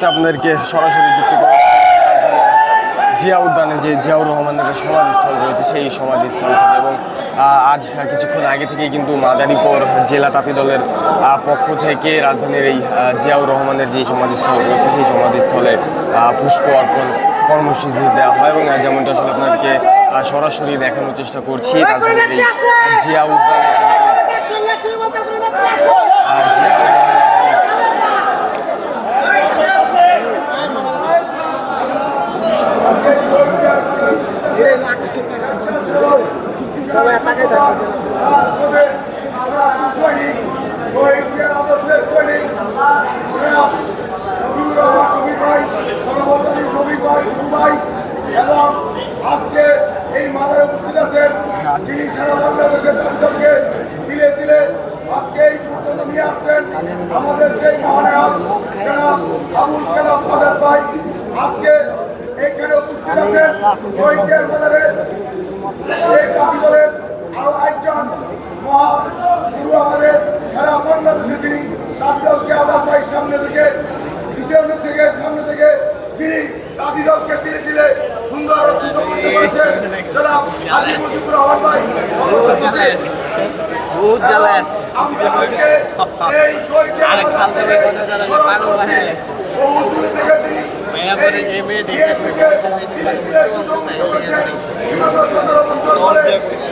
মুহূর্তে আপনাদেরকে সরাসরি যুক্ত করে জিয়া উদ্যানে যে জিয়াউর রহমানের যে সমাধিস্থল রয়েছে সেই সমাধিস্থল থেকে এবং আজ কিছুক্ষণ আগে থেকেই কিন্তু মাদারীপুর জেলা তাঁতি দলের পক্ষ থেকে রাজধানীর এই জিয়াউর রহমানের যে সমাধিস্থল রয়েছে সেই সমাধিস্থলে পুষ্প অর্পণ কর্মসূচি দেওয়া হয় এবং যেমনটা আসলে আপনাদেরকে সরাসরি দেখানোর চেষ্টা করছি রাজধানীর এই জিয়া উদ্যানে জিয়া ভাই ভাই এবং আজকে এই মাদারে উপস্থিত আছেন যিনি সারা দিলে দিলে আজকে এই পর্যন্ত নিয়ে আসছেন আমাদের সেই মহানায়ক আবুল আজাদ ভাই, আজকে এইখানে উপস্থিত আছেন শহীদদের মাদারে এই দাবি করেন আরও একজন মহাগুরু আমাদের সারা বাংলাদেশে তিনি দলকে আজাদ ভাই সামনে থেকে পিছনে থেকে সামনে থেকে যিনি দাবি দলকে দিলে সুন্দর সুযোগ পারছেন জনাব আলী মুজিবুর রহমান ভাই। বহুত জ্বালায় আমরা আজকে এই বানায়। বহু দূর থেকে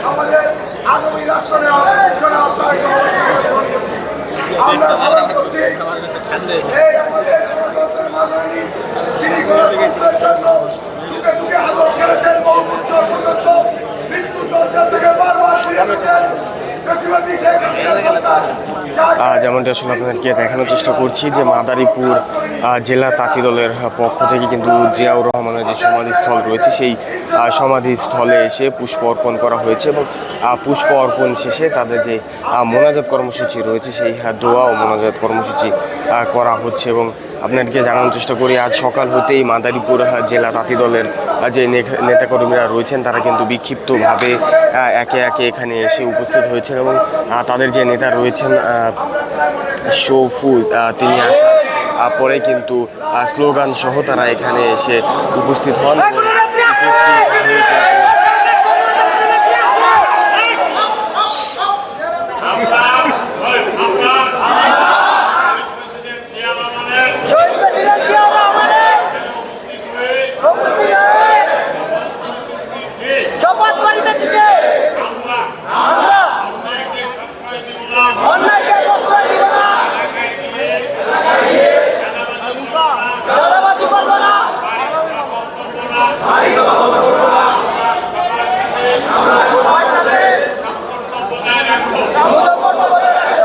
আমাদের আগামী রাষ্ট্রে আমরা স্মরণ করছি এই জন্য মৃত্যুর দরজা থেকে বারবার ফিরে গেছেন যেমনটা আসলে আপনাদেরকে দেখানোর চেষ্টা করছি যে মাদারীপুর জেলা তাঁতি দলের পক্ষ থেকে কিন্তু জিয়াউর রহমানের যে সমাধিস্থল রয়েছে, সেই সমাধিস্থলে এসে পুষ্প অর্পণ করা হয়েছে এবং পুষ্প অর্পণ শেষে তাদের যে মোনাজাত কর্মসূচি রয়েছে, সেই দোয়া ও মোনাজাত কর্মসূচি করা হচ্ছে এবং আপনাদেরকে জানানোর চেষ্টা করি আজ সকাল হতেই মাদারীপুর জেলা তাঁতি দলের যে নেতাকর্মীরা রয়েছেন তারা কিন্তু বিক্ষিপ্তভাবে একে একে এখানে এসে উপস্থিত হয়েছেন এবং তাদের যে নেতা রয়েছেন আহ, শৌফু আহ, তিনি আসার পরে কিন্তু স্লোগান সহ তারা এখানে এসে উপস্থিত হন উপস্থিত কিন্তু শহীদ প্রেসিডেন্ট জিয়াউর রহমানের উপস্থিত হয়ে শপথ করিতেছি যে আমরা অন্যায়কে প্রশ্রয় দিব না চাঁদাবাজি করব না সবার সাথে সুসম্পর্ক বজায় রাখব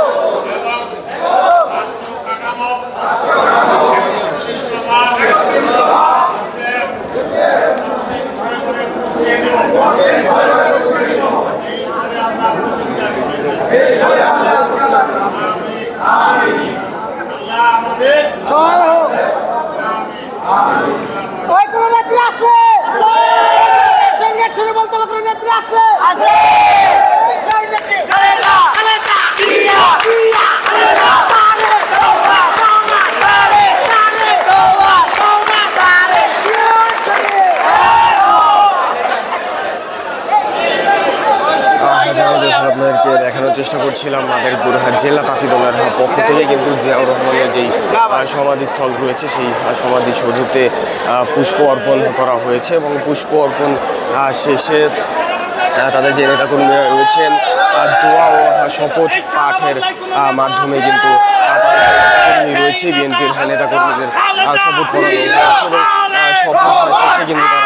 ওই কোন নেত্রী আছে সঙ্গে শুরু বলতে হবে কোন নেত্রী আছে আছে সেই নেত্রী খালেদা খালেদা জিয়া জিয়া খালেদা তারে দৌড়া দৌড়া তারে তারে দৌড়া দৌড়া তারে যেমনটা আপনাদেরকে দেখানোর চেষ্টা করছিলাম মাদারীপুর জেলা তাঁতি দলের পক্ষ থেকে, কিন্তু জিয়াউর রহমানের যেই সমাধিস্থল রয়েছে, সেই সমাধিসৌধতে পুষ্প অর্পণ করা হয়েছে এবং পুষ্প অর্পণ শেষে তাদের যে নেতাকর্মীরা রয়েছেন দোয়া ও শপথ পাঠের মাধ্যমে কিন্তু রয়েছে, বিএনপির নেতাকর্মীদের শপথ করানো হয়েছে এবং শপথ শেষে কিন্তু তারা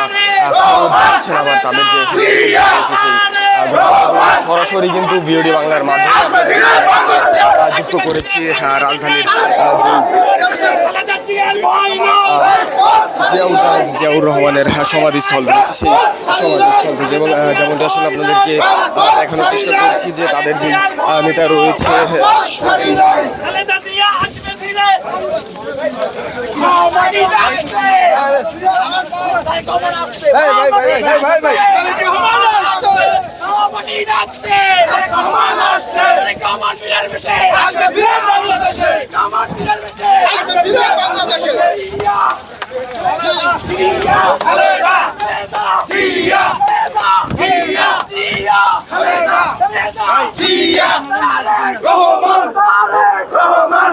যাচ্ছেন আবার তাদের যে সেই সরাসরি কিন্তু বিওডি বাংলার মাধ্যমে যুক্ত করেছি রাজধানীর যে জিয়াউর রহমানের সমাধিস্থল রয়েছে সেই সমাধিস্থল থেকে এবং যেমনটা আসলে আপনাদেরকে দেখানোর চেষ্টা করছি যে তাদের যে নেতা রয়েছে বাংলাদেশে কামান ফিরে আসবে আসবে ফিরে বাংলাদেশে ইয়া জিয়া খালেদা খালেদা জিয়া খালেদা জিয়া জিয়া খালেদা খালেদা জিয়া রহমান রহমান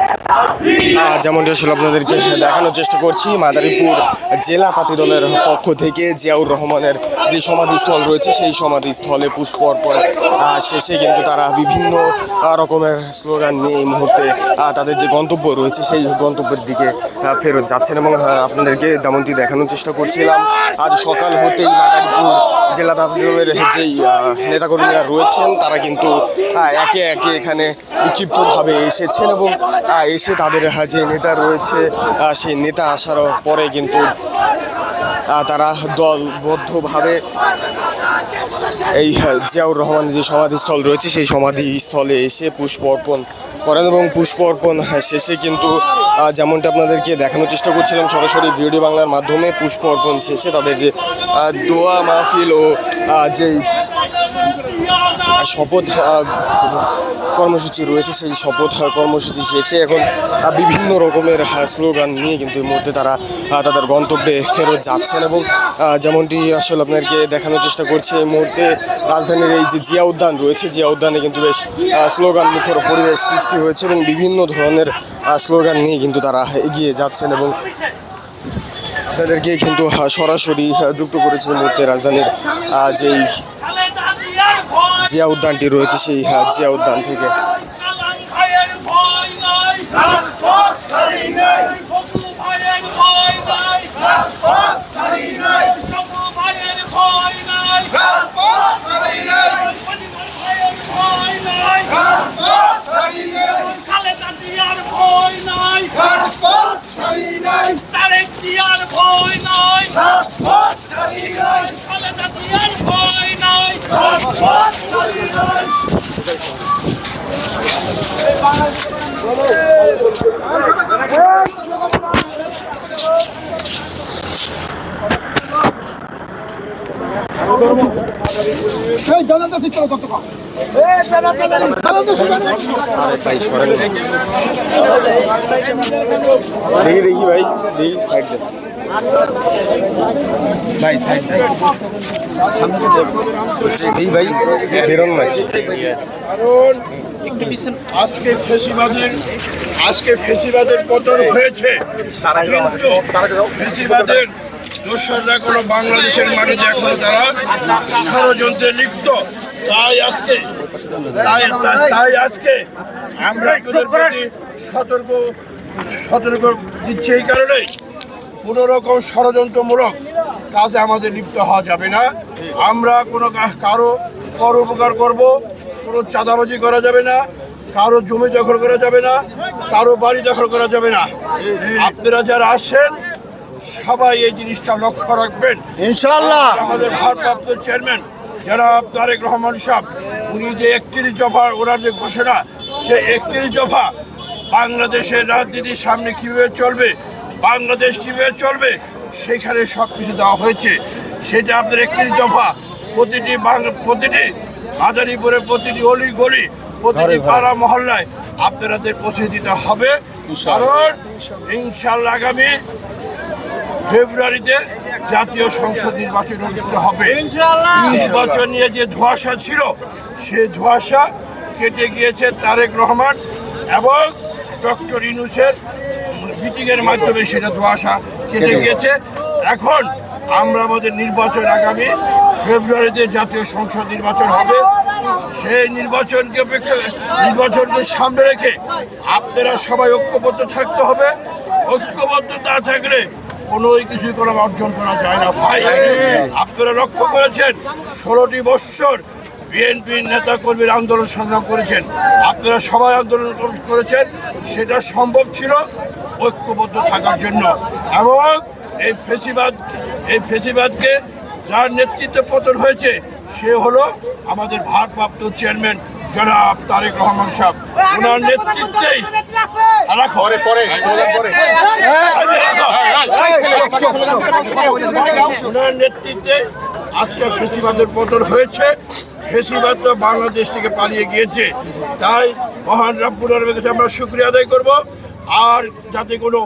যেমনটি আসলে আপনাদেরকে দেখানোর চেষ্টা করছি, মাদারীপুর জেলা তাঁতি দলের পক্ষ থেকে জিয়াউর রহমানের যে সমাধিস্থল রয়েছে, সেই সমাধিস্থলে পুষ্প অর্পণ শেষে কিন্তু তারা বিভিন্ন রকমের স্লোগান নিয়ে এই মুহূর্তে তাদের যে গন্তব্য রয়েছে, সেই গন্তব্যের দিকে ফেরত যাচ্ছেন এবং আপনাদেরকে তেমনটি দেখানোর চেষ্টা করছিলাম। আজ সকাল হতেই মাদারীপুর জেলা দলের যেই নেতাকর্মীরা রয়েছেন, তারা কিন্তু একে একে এখানে বিক্ষিপ্তভাবে এসেছেন এবং এসে তাদের আহ, যে নেতা রয়েছে সেই নেতা আসার পরে কিন্তু তারা দলবদ্ধভাবে এই আহ, জিয়াউর রহমানের যে সমাধিস্থল রয়েছে সেই সমাধিস্থলে এসে পুষ্প অর্পণ করেন এবং পুষ্প অর্পণ শেষে কিন্তু যেমনটা আপনাদেরকে দেখানোর চেষ্টা করছিলাম সরাসরি ভিডিও বাংলার মাধ্যমে পুষ্প অর্পণ শেষে তাদের যে দোয়া মাহফিল ও যেই শপথ কর্মসূচি রয়েছে, সেই শপথ কর্মসূচি শেষে এখন বিভিন্ন রকমের স্লোগান নিয়ে কিন্তু এই মুহূর্তে তারা তাদের গন্তব্যে ফেরত যাচ্ছেন এবং যেমনটি আসলে আপনাদেরকে দেখানোর চেষ্টা করছি, এই মুহূর্তে রাজধানীর এই যে জিয়া উদ্যান রয়েছে, জিয়া উদ্যানে কিন্তু বেশ স্লোগান মুখর পরিবেশ সৃষ্টি হয়েছে এবং বিভিন্ন ধরনের স্লোগান নিয়ে কিন্তু তারা এগিয়ে যাচ্ছেন এবং তাদেরকে কিন্তু সরাসরি যুক্ত করেছে এই মুহূর্তে রাজধানীর যেই জিয়া উদ্যানটি রয়েছে সেই আহ, জিয়া উদ্যান থেকে। ভাই সরেন। দেখি দেখি ভাই দেখি সাইড দেন ভাই এই ভাই, বেরোন না। কারণ আজকে ফেসিবাদের আজকে ফেসিবাদের পতন হয়েছে। কিন্তু ফেসিবাদের দোসররা কোনো বাংলাদেশের মাটিতে এখনও তারা ষড়যন্ত্রে লিপ্ত। তাই আজকে তাই তাই- আজকে আমরা সতর্ক সতর্ক দিচ্ছি এই কারণে কোনো রকম ষড়যন্ত্রমূলক কাজে আমাদের লিপ্ত হওয়া যাবে না। আমরা কোনো কারও কর উপকার করব কোনো চাঁদাবাজি করা যাবে না কারও জমি দখল করা যাবে না কারও বাড়ি দখল করা যাবে না। আপনারা যারা আসেন সবাই এই জিনিসটা লক্ষ্য রাখবেন। ইনশাল্লাহ আমাদের ভারপ্রাপ্ত চেয়ারম্যান যারা তারেক রহমান সাহেব উনি যে একত্রিশ দফা ওনার যে ঘোষণা সে একত্রিশ দফা বাংলাদেশের রাজনীতির সামনে কীভাবে চলবে বাংলাদেশ কীভাবে চলবে সেখানে সব কিছু দেওয়া হয়েছে। সেটা আপনার একত্রিশ দফা প্রতিটি বাংলা প্রতিটি মাদারীপুরে প্রতিটি অলি গলি প্রতিটি পাড়া মহল্লায় আপনাদের পৌঁছে দিতে হবে। কারণ ইনশাল্লাহ আগামী ফেব্রুয়ারিতে জাতীয় সংসদ নির্বাচন অনুষ্ঠিত হবে। নির্বাচন নিয়ে যে ধোঁয়াশা ছিল সে ধোঁয়াশা কেটে গিয়েছে তারেক রহমান এবং ডক্টর ইনুসের মিটিংয়ের মাধ্যমে সেটা ধোঁয়াশা কেটে গিয়েছে। এখন আমরা আমাদের নির্বাচন আগামী ফেব্রুয়ারিতে জাতীয় সংসদ নির্বাচন হবে। সেই নির্বাচনকে অপেক্ষা নির্বাচনকে সামনে রেখে আপনারা সবাই ঐক্যবদ্ধ থাকতে হবে। ঐক্যবদ্ধ না থাকলে কোনো কিছু কোনো অর্জন করা যায় না। ভাই আপনারা লক্ষ্য করেছেন ষোলোটি বৎসর বিএনপির নেতা কর্মীর আন্দোলন সংগ্রাম করেছেন। আপনারা সবাই আন্দোলন করেছেন সেটা সম্ভব ছিল। ঐক্যবদ্ধ থাকার জন্য এবং এই ফেসিবাদ এই ফেসিবাদকে যার নেতৃত্বে পতন হয়েছে সে হলো আমাদের ভারপ্রাপ্ত চেয়ারম্যান জনাব তারেক রহমান সাহেব ওনার নেতৃত্বেই ওনার নেতৃত্বে আজকে ফেসিবাদের পতন হয়েছে ফেসিবাদ তো বাংলাদেশ থেকে পালিয়ে গিয়েছে তাই মহান রাব্বুল আলমের কাছে আমরা শুক্রিয়া আদায় করব আর যাতে কোনো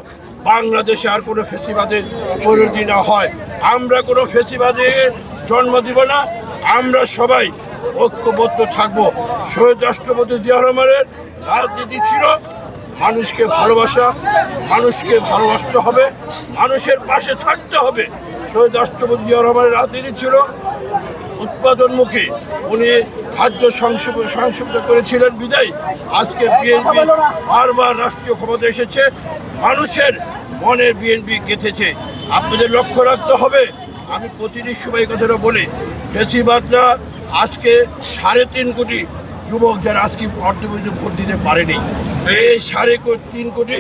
বাংলাদেশে আর কোনো ফেসিবাদের পরিণতি না হয়। আমরা কোনো ফেসিবাদে জন্ম দিব না, আমরা সবাই ঐক্যবদ্ধ থাকব। শহীদ রাষ্ট্রপতি জিয়া রহমানের রাজনীতি ছিল, মানুষকে ভালোবাসা, মানুষকে ভালোবাসতে হবে, মানুষের পাশে থাকতে হবে। শহীদ রাষ্ট্রপতি জিয়া রহমানের রাজনীতি ছিল উৎপাদনমুখী, উনি খাদ্য সংক্ষিপ্ত করেছিলেন বিদায়। আজকে বিএনপি বারবার রাষ্ট্রীয় ক্ষমতা এসেছে, মানুষের মনে বিএনপি গেঁথেছে। আপনাদের লক্ষ্য রাখতে হবে, আমি প্রতিটি সময় কথাটা বলি ফেসিবাদরা আজকে সাড়ে তিন কোটি যুবক যারা আজকে অর্ধবৈধ ভোট দিতে পারেনি। এই সাড়ে তিন কোটি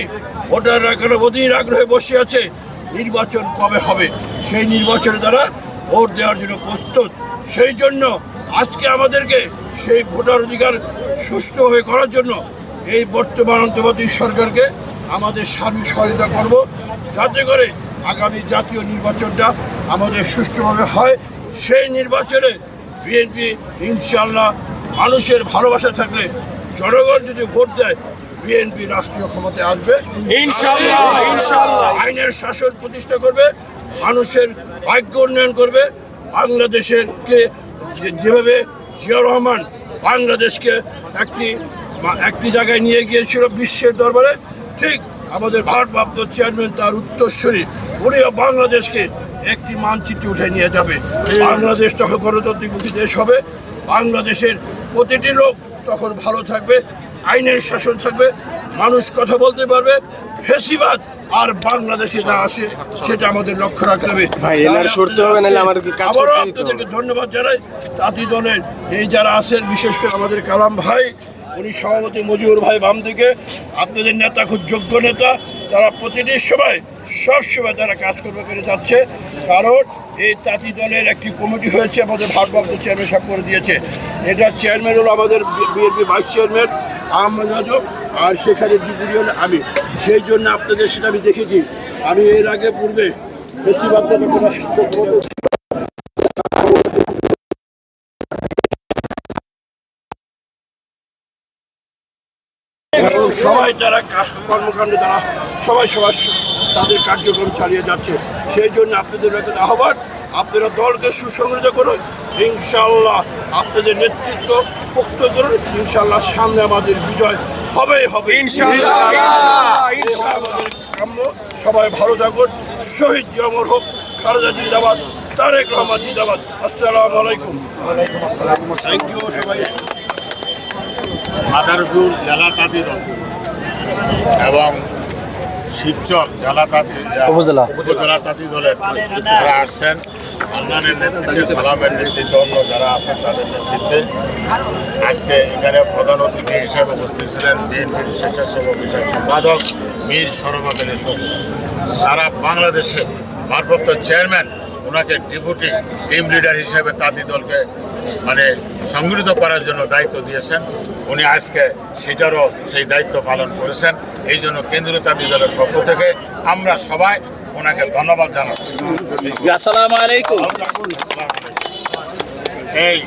ভোটাররা কেন অধীর আগ্রহে বসে আছে? নির্বাচন কবে হবে? সেই নির্বাচনে তারা ভোট দেওয়ার জন্য প্রস্তুত। সেই জন্য আজকে আমাদেরকে সেই ভোটার অধিকার সুষ্ঠুভাবে করার জন্য এই বর্তমান অন্তর্বর্তী সরকারকে আমাদের সার্বিক সহায়তা করব যাতে করে আগামী জাতীয় নির্বাচনটা আমাদের সুষ্ঠুভাবে হয়। সেই নির্বাচনে বিএনপি ইনশাল্লাহ মানুষের ভালোবাসা থাকলে জনগণ যদি ভোট দেয় বিএনপি রাষ্ট্রীয় ক্ষমতায় আসবে। আইনের শাসন প্রতিষ্ঠা করবে মানুষের ভাগ্য উন্নয়ন করবে। বাংলাদেশের কে যেভাবে জিয়া রহমান বাংলাদেশকে একটি একটি জায়গায় নিয়ে গিয়েছিল বিশ্বের দরবারে ঠিক আমাদের ভারপ্রাপ্ত চেয়ারম্যান তার উত্তরস্বরী উনিও বাংলাদেশকে একটি মানচিত্রে উঠে নিয়ে যাবে। বাংলাদেশ তখন গণতান্ত্রিকমুখী দেশ হবে বাংলাদেশের প্রতিটি লোক তখন ভালো থাকবে আইনের শাসন থাকবে মানুষ কথা বলতে পারবে ফেসিবাদ আর বাংলাদেশে না আসে সেটা আমাদের লক্ষ্য রাখতে হবে। ভাই, এনার সরতে হবে, নাহলে আমার কি কাজ করতে আপনাদেরকে ধন্যবাদ জানাই। তাঁতি দলের এই যারা আছেন বিশেষ করে আমাদের কালাম ভাই উনি সভাপতি মজিবুর ভাই বাম দিকে আপনাদের নেতা খুব যোগ্য নেতা তারা প্রতিটি সময় সব সময় তারা কাজকর্ম করে যাচ্ছে। কারণ এই তাঁতি দলের একটি কমিটি হয়েছে আমাদের ভারপ্রাপ্ত চেয়ারম্যান সাহেব করে দিয়েছে। এটা চেয়ারম্যান হলো আমাদের BNP vice chairman Ahmed Azam আর সেখানে ডিপুটি হলো আমি। সেই জন্য আপনাদের সেটা আমি দেখেছি। আমি এর আগে পূর্বে সবাই যারা কর্মকাণ্ডে তারা সবাই সবাই তাদের কার্যক্রম চালিয়ে যাচ্ছে। সেই জন্য আপনাদের আহ্বান। আপনারা দলকে সুসংগঠিত করুন। ইনশাল্লাহ আপনাদের নেতৃত্ব পোক্ত করুন। ইনশাল্লাহ সামনে আমাদের বিজয় হবেই হবে। সবাই ভালো থাকুন। শহীদ জমর হোক খালেদা জিন্দাবাদ তারেক রহমান জিন্দাবাদ। আসসালামু আলাইকুম। থ্যাংক ইউ সবাই। মাদারপুর জেলা তাঁতি দল এবং শিবচর জেলা তাঁতি উপজেলা। উপজেলা তাঁতি দলের যারা আসছেন আন্নানের নেতৃত্বে, সালামের নেতৃত্বে, অন্য যারা আছেন তাদের নেতৃত্বে আজকে এখানে প্রধান অতিথি হিসেবে উপস্থিত ছিলেন বিএনপির স্বেচ্ছাসেবক বিষয়ক সম্পাদক মীর সরবত আলী সারা বাংলাদেশে ভারপ্রাপ্ত চেয়ারম্যান ওনাকে ডেপুটি টিম লিডার হিসেবে তাঁতি দলকে মানে সংগঠিত করার জন্য দায়িত্ব দিয়েছেন। উনি আজকে সেটারও সেই দায়িত্ব পালন করেছেন। এই জন্য কেন্দ্রীয় তাঁতি দলের পক্ষ থেকে আমরা সবাই ওনাকে ধন্যবাদ জানাচ্ছি। আসসালামু আলাইকুম। এই